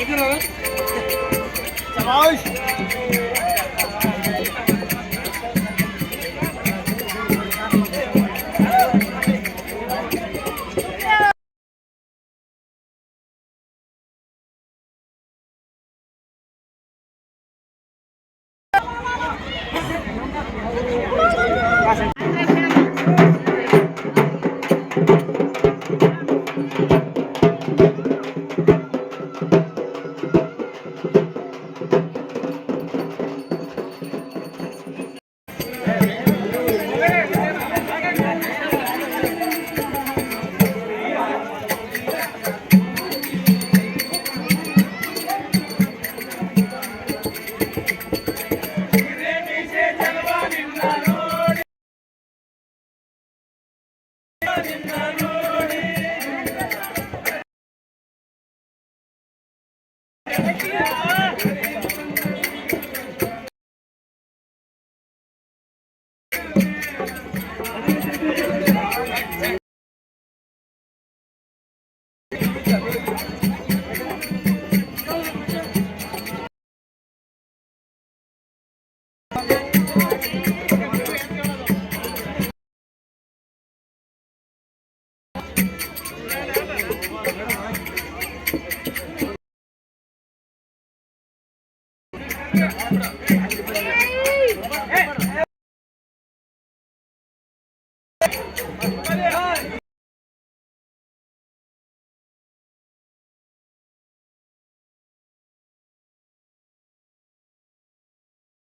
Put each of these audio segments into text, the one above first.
Ik Gracias. Thank you.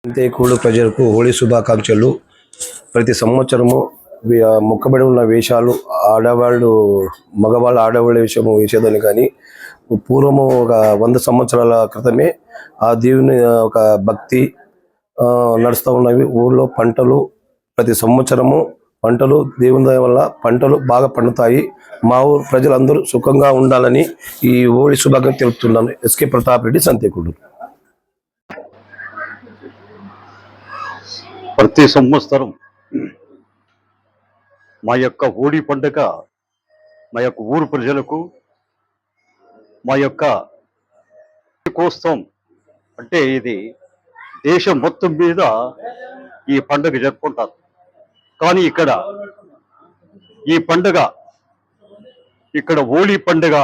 అంతేకూడు ప్రజలకు హోళీ శుభాకాంక్షలు. ప్రతి సంవత్సరము మొక్కబడి ఉన్న వేషాలు ఆడవాళ్ళు మగవాళ్ళు ఆడవాళ్ళ విషయము వేసేదని కానీ పూర్వము ఒక వంద సంవత్సరాల క్రితమే ఆ దేవుని ఒక భక్తి నడుస్తూ ఉన్నవి. ఊళ్ళో పంటలు ప్రతి సంవత్సరము పంటలు దేవుని దయ వల్ల పంటలు బాగా పండుతాయి. మా ఊరు ప్రజలందరూ సుఖంగా ఉండాలని ఈ ఓడి శుభాగం తెలుపుతున్నాను. ఎస్కే ప్రతాప్ రెడ్డి సంతేకుడు. ప్రతి సంవత్సరం మా యొక్క హోళీ పండుగ మా యొక్క ఊరు ప్రజలకు మా యొక్క కోసం అంటే ఇది దేశం మొత్తం మీద ఈ పండుగ జరుపుకుంటారు. కానీ ఇక్కడ ఈ పండుగ ఇక్కడ హోలీ పండుగ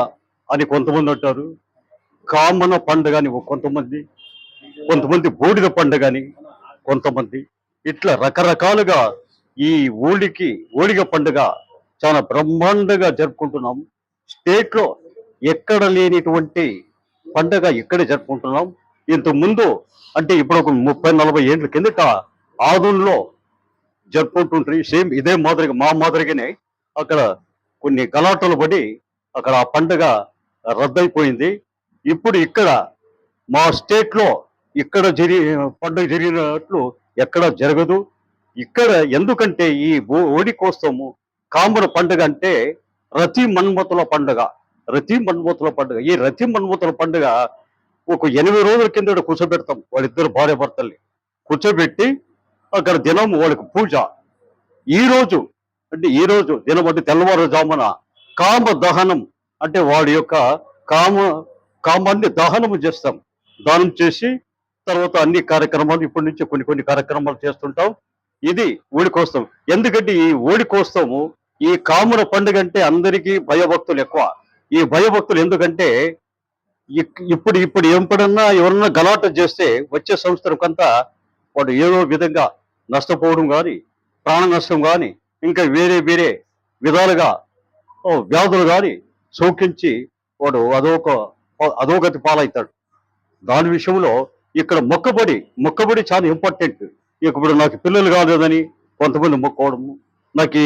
అని కొంతమంది అంటారు కామన పండుగ అని కొంతమంది కొంతమంది బూడిద పండుగ అని కొంతమంది. ఇట్లా రకరకాలుగా ఈ ఓడికి ఓడిగ పండుగ చాలా బ్రహ్మాండంగా జరుపుకుంటున్నాం స్టేట్లో ఎక్కడ లేనిటువంటి పండుగ ఇక్కడే జరుపుకుంటున్నాం. ఇంత ముందు అంటే ఇప్పుడు ఒక ముప్పై నలభై ఏళ్ళ కిందట ఆదుల్లో జరుపుకుంటుంటారు సేమ్ ఇదే మాదిరిగా మా మాదిరిగానే అక్కడ కొన్ని గలాటలు పడి అక్కడ ఆ పండుగ రద్దయిపోయింది. ఇప్పుడు ఇక్కడ మా స్టేట్లో ఇక్కడ జరి పండుగ జరిగినట్లు ఎక్కడ జరగదు. ఇక్కడ ఎందుకంటే ఈ ఓడి కోసము కామర పండుగ అంటే రతి మన్మతుల పండుగ. రతి బండమూతల పండుగ. ఈ రతి బండమూతల పండుగ ఒక ఎనిమిది రోజుల కింద కూర్చోబెడతాం వాళ్ళిద్దరు భార్య భర్తల్ని. కూర్చోబెట్టి అక్కడ దినం వాళ్ళకి పూజ. ఈ రోజు అంటే ఈ రోజు దినం అంటే తెల్లవారుజామున కామ దహనం అంటే వాడి యొక్క కామ కామాన్ని దహనము చేస్తాం. దానం చేసి తర్వాత అన్ని కార్యక్రమాలు ఇప్పటి నుంచి కొన్ని కొన్ని కార్యక్రమాలు చేస్తుంటాం. ఇది ఓడి కోస్తాం ఎందుకంటే ఈ ఓడి కోస్తాము ఈ కామర పండుగ అంటే అందరికీ భయభక్తులు ఎక్కువ. ఈ భయభక్తులు ఎందుకంటే ఇక్- ఇప్పుడు ఇప్పుడు ఎప్పుడన్నా ఎవరన్నా గలాట చేస్తే వచ్చే సంవత్సరంకంతా వాడు ఏదో విధంగా నష్టపోవడం కానీ ప్రాణ నష్టం కానీ ఇంకా వేరే వేరే విధాలుగా వ్యాధులు కానీ సోకించి వాడు అదొక అధోగతి పాలవుతాడు. దాని విషయంలో ఇక్కడ మొక్కబడి మొక్కబడి చాలా ఇంపార్టెంట్ ఇప్పుడు నాకు పిల్లలు కాలేదని కొంతమంది మొక్కోవడము నాకు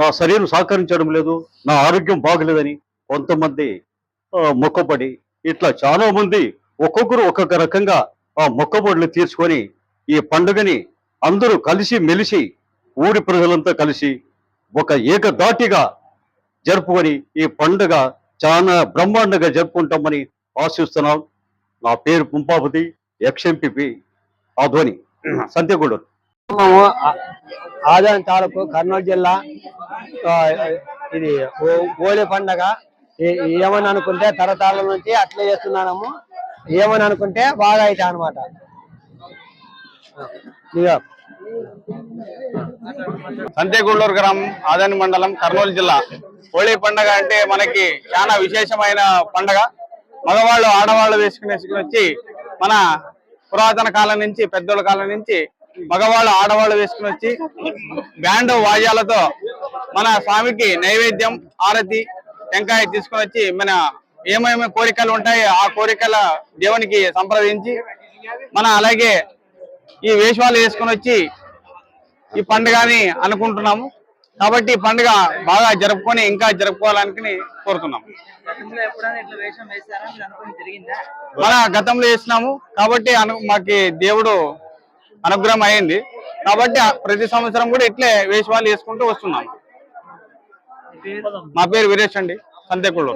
నా శరీరం సహకరించడం లేదు నా ఆరోగ్యం బాగలేదని కొంతమంది మొక్కబడి ఇట్లా చాలా మంది ఒక్కొక్కరు ఒక్కొక్క రకంగా ఆ మొక్కబడులు తీర్చుకొని ఈ పండుగని అందరూ కలిసి మెలిసి ఊరి ప్రజలంతా కలిసి ఒక ఏకదాటిగా జరుపుకొని ఈ పండుగ చాలా బ్రహ్మాండంగా జరుపుకుంటామని ఆశిస్తున్నాం. నా పేరు పుంపాపతి ఎక్స్ఎంపీ ఆధ్వని సంత్యగూడూరు మేము ఆదాయం తాలూకు కర్నూలు జిల్లా ఇది హో- హోలీ పండగ ఏమని అనుకుంటే తరతరాల నుంచి అట్లే చేస్తున్నాము ఏమని అనుకుంటే బాగా అయితే అనమాట సంతేగూడూరు గ్రామం ఆదాని మండలం కర్నూలు జిల్లా. హోళీ పండగ అంటే మనకి చాలా విశేషమైన పండగ. మగవాళ్ళు ఆడవాళ్ళు వేసుకుని వేసుకుని వచ్చి మన పురాతన కాలం నుంచి పెద్దోళ్ళ కాలం నుంచి మగవాళ్ళు ఆడవాళ్ళు వేసుకుని వచ్చి బ్యాండ్ వాద్యాలతో మన స్వామికి నైవేద్యం ఆరతి టెంకాయ తీసుకుని వచ్చి మన ఏమేమి కోరికలు ఉంటాయి ఆ కోరికల దేవునికి సంప్రదించి మన అలాగే ఈ వేషాలు వేసుకుని వచ్చి ఈ పండుగని అనుకుంటున్నాము. కాబట్టి ఈ పండుగ బాగా జరుపుకొని ఇంకా జరుపుకోవాలని కోరుతున్నాము. మన గతంలో చేసినాము కాబట్టి అను మాకి దేవుడు అనుగ్రహం అయింది. కాబట్టి ప్రతి సంవత్సరం కూడా ఇట్లే వేషాలు వేసుకుంటూ వస్తున్నాము. మా పేరు వీరేష్ అండి సంతేకుళ్ళు